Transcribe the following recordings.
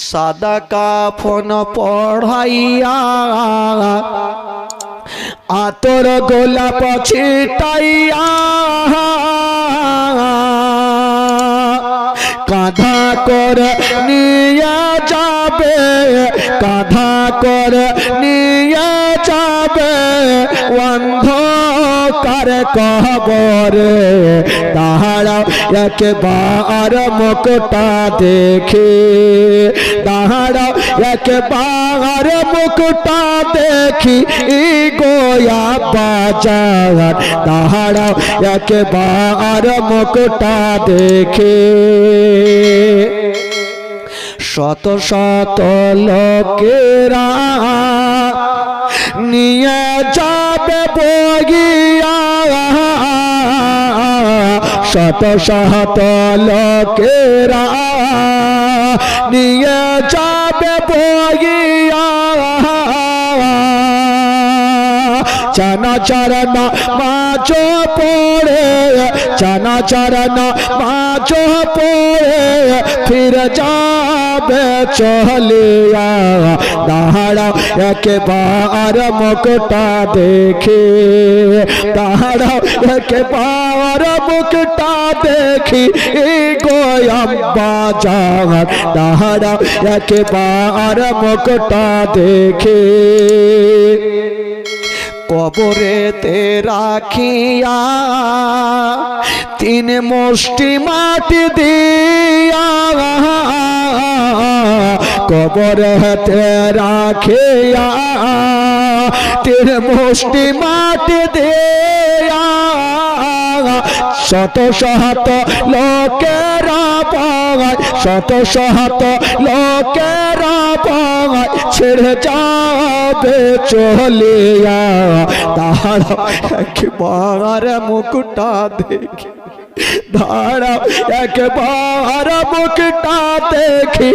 সাদা কাফন পড়াইয়া আতর গোলাপ ছিটাইয়া কাঁধা কর নিয়ে যাবে কাঁধা কর নিয়ে যাবে অন্ধকার কবরে দাঁড়াও একবার মুখটা দেখে দাঁড়াও একবার মুখটা দেখি ই গোয়া বাজার দাঁড়াও একবার মুখটা দেখে শত শত লোকেরা নিয়ে যাবে বগিয়া শত শত লোকেরা নিয়ে যাবে বগিয়া চানা চরণ মাছ পড়ে, চানা চরণ মাছ পড়ে, ফির যাবে চলিয়া। দাঁড়া একেবার মুখটা দেখে দাঁড়া একেবার মুখটা দেখি গোয়াম বাজার দাঁড়া একেবার মুখটা দেখে। কবরেতে রাখিয়া তিন মুষ্টি মাটি দিয়া কবরেতে রাখিয়া তিন মুষ্টি মাটি দিয়া শত শত লোকেরা পায় শত শত লোকেরা পায় ছেড়ে যাবে চলিয়া দাঁড়াও, একবার মুকুটা দেখে। দাঁড়াও, একবার মুখটা দেখি।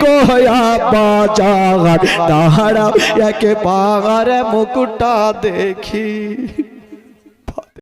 গোয়া বাজার। দাঁড়াও, একবার মুকুটা দেখি।